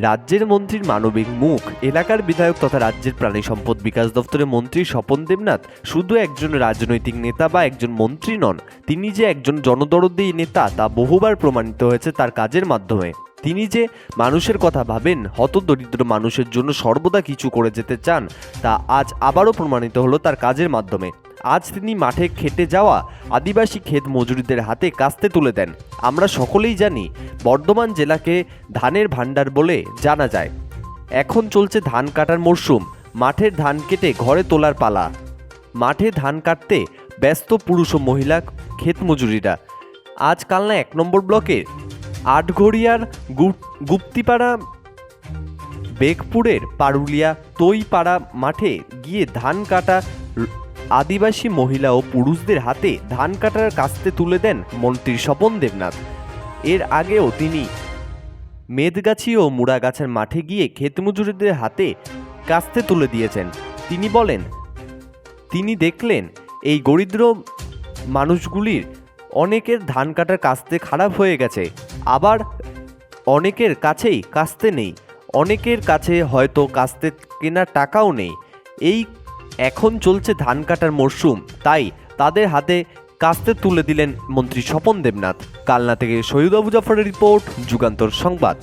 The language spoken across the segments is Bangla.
রাজ্যের মন্ত্রীর মানবিক মুখ, এলাকার বিধায়ক তথা রাজ্যের প্রাণী সম্পদ বিকাশ দপ্তরের মন্ত্রী স্বপন দেবনাথ শুধু একজন রাজনৈতিক নেতা বা একজন মন্ত্রী নন, তিনি যে একজন জনদরদী নেতা তা বহুবার প্রমাণিত হয়েছে তার কাজের মাধ্যমে। তিনি যে মানুষের কথা ভাবেন, হতদরিদ্র মানুষের জন্য সর্বদা কিছু করে যেতে চান, তা আজ আবারও প্রমাণিত হলো তার কাজের মাধ্যমে। আজ তিনি মাঠে খেটে যাওয়া আদিবাসী ক্ষেত মজুরিদের হাতে কাস্তে তুলে দেন। আমরা সকলেই জানি বর্ধমান জেলাকে ধানের ভাণ্ডার বলে জানা যায়। এখন চলছে ধান কাটার মরশুম। মাঠের ধান কেটে ঘরে তোলার পালা। মাঠে ধান কাটতে ব্যস্ত পুরুষ ও মহিলা ক্ষেত মজুরিরা। আজ কালনা এক নম্বর ব্লকের আটঘরিয়ার গুপ- গুপ্তিপাড়া বেগপুরের পারুলিয়া তৈপাড়া মাঠে গিয়ে ধান কাটা আদিবাসী মহিলা ও পুরুষদের হাতে ধান কাটার কাস্তে তুলে দেন মন্ত্রী স্বপন দেবনাথ। এর আগেও তিনি মেদগাছি ও মুড়াগাছার মাঠে গিয়ে ক্ষেতমজুরিদের হাতে কাস্তে তুলে দিয়েছেন। তিনি বলেন, তিনি দেখলেন এই দরিদ্র মানুষগুলির অনেকের ধান কাটার কাস্তে খারাপ হয়ে গেছে। আবার অনেকের কাছেই কাস্তে নেই। অনেকের কাছে হয়তো কাস্তে কেনার টাকাও নেই। এই এখন চলছে ধান কাটার মরশুম তাই তাদের হাতে কাস্তে তুলে দিলেন মন্ত্রী স্বপন দেবনাথ। কালনা থেকে শহীদ আবু জাফরের রিপোর্ট, যুগান্তর সংবাদ।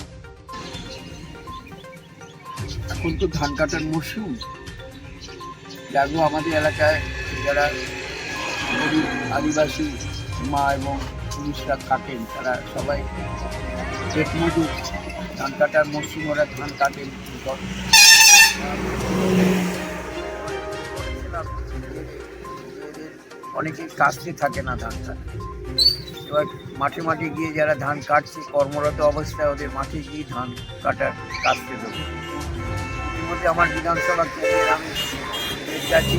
এখন তো ধান কাটার মরশুম যাগো আমাদের এলাকায় যারা গরিব আদিবাসী মা এবং পুরুষরা থাকেন তারা সবাই পেট মজুর ধান কাটার মরশুম ওরা ধান কাটেন। অনেকেই কাটতে থাকে না ধান এবার মাঠে মাঠে গিয়ে যারা ধান কাটছে, কর্মরত অবস্থায় ওদের মাঠে গিয়ে ধান কাটার কাটতে দেবে। ইতিমধ্যে আমার বিধানসভা কেন্দ্রের আমি যাচ্ছি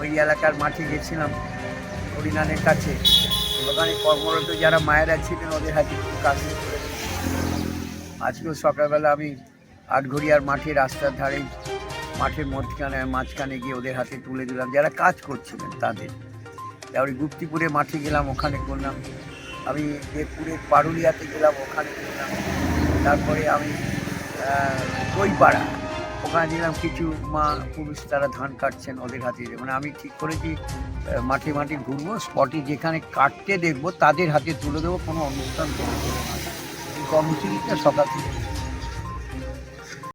ওই এলাকার মাঠে গেছিলাম, হরিনানের কাছে। ওখানে কর্মরত যারা মায়েরা ছিলেন, ওদের হাতে কিছু আজকেও সকালবেলা আমি আটঘরিয়ার মাঠে রাস্তার ধারে মাঠের মধ্যখানে মাঝখানে গিয়ে ওদের হাতে তুলে দিলাম। যারা কাজ করছিলেন তাদের। তারপরে গুপ্তিপুরে মাঠে গেলাম, ওখানে করলাম। আমি দেবপুরের পারুলিয়াতে গেলাম, ওখানে করলাম। তারপরে আমি দইপাড়া। ওখানে দেখলাম কিছু মা পুরুষ তারা ধান কাটছেন ওদের হাতে। মানে আমি ঠিক করেছি মাঠে মাঠে ঘুরবো, স্পটে যেখানে কাটতে দেখব, তাদের হাতে তুলে দেবো, কোনো অনুষ্ঠান করব না। কর্মসূচিটা সকাল থেকে